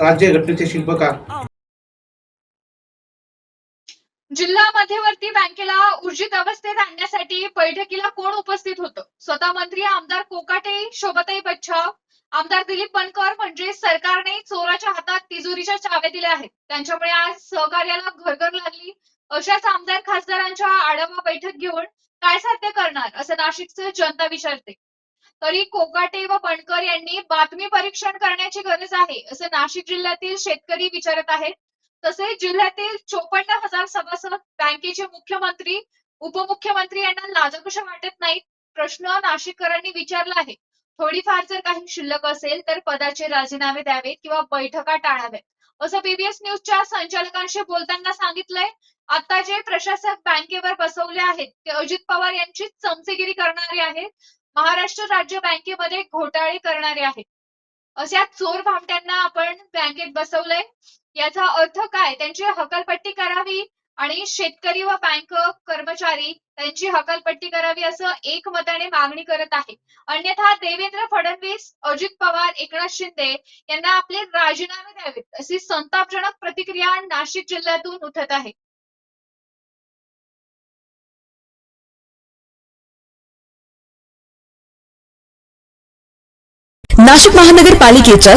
राज्यघटनेचे शिल्पकार. जिल्हा मध्यवर्ती बँकेला ऊर्जित अवस्थेत आणण्यासाठी बैठकीला कोण उपस्थित होतं? स्वतः मंत्री आमदार कोकाटे शोभताई बच्छाव आमदार दिलीप बनकर म्हणजे सरकारने चोराच्या हातात तिजोरीच्या चाव्या दिल्या आहेत. त्यांच्यामुळे आज सहकार्याला घरघर लागली. अशाच आमदार खासदारांच्या आढावा बैठक घेऊन काय साध्य करणार? असं नाशिकचे जनता विचारते. तरी कोकाटे व बनकर यांनी बातमी परीक्षण करण्याची गरज आहे असं नाशिक जिल्ह्यातील शेतकरी विचारत आहेत. तसेच जिल्ह्यातील चोपन्न हजार सभासद बँकेचे मुख्यमंत्री उपमुख्यमंत्री यांना लाजकुशा वाटत नाहीत प्रश्न नाशिककरांनी विचारला आहे. थोडीफार जर काही शिल्लक असेल तर पदाचे राजीनामे द्यावेत किंवा बैठका टाळाव्यात असं बीबीएस न्यूजच्या संचालकांशी बोलताना सांगितलंय. आता जे प्रशासक बँकेवर बसवले आहेत ते अजित पवार यांची चमचेगिरी करणारे आहेत. महाराष्ट्र राज्य बँकेमध्ये घोटाळे करणारे आहेत. अशा चोर भामट्यांना आपण बँकेत बसवलंय. याचा अर्थ काय? त्यांची हकालपट्टी करावी आणि शेतकरी व बँक कर्मचारी त्यांची हकालपट्टी करावी असं एकमताने मागणी करत आहे अन्यथा देवेंद्र फडणवीस अजित पवार एकनाथ शिंदे यांना आपले राजीनामे द्यावेत अशी संतापजनक प्रतिक्रिया नाशिक जिल्ह्यातून उठत आहे. नाशिक महानगरपालिकेच्या